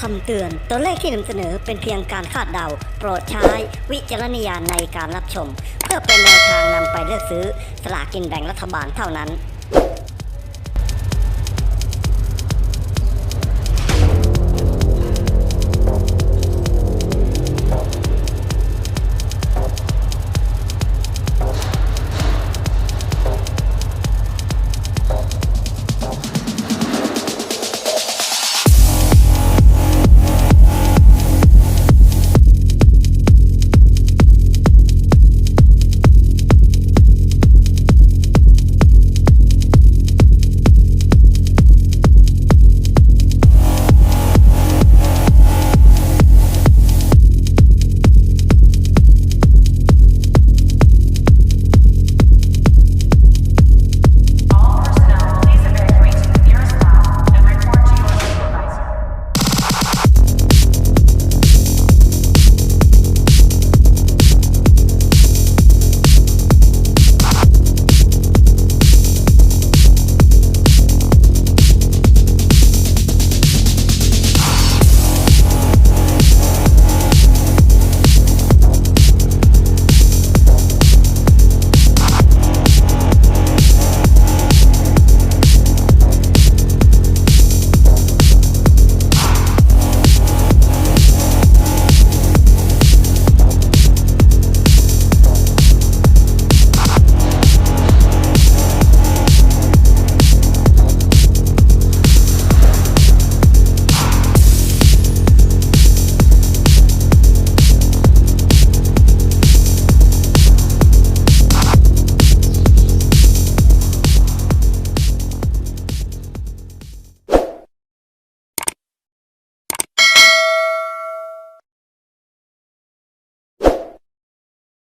คำเตือน ตัวเลขที่นำเสนอเป็นเพียงการคาดเดา โปรดใช้วิจารณญาณในการรับชม เพื่อเป็นแนวทางนำไปเลือกซื้อสลากกินแบ่งรัฐบาลเท่านั้น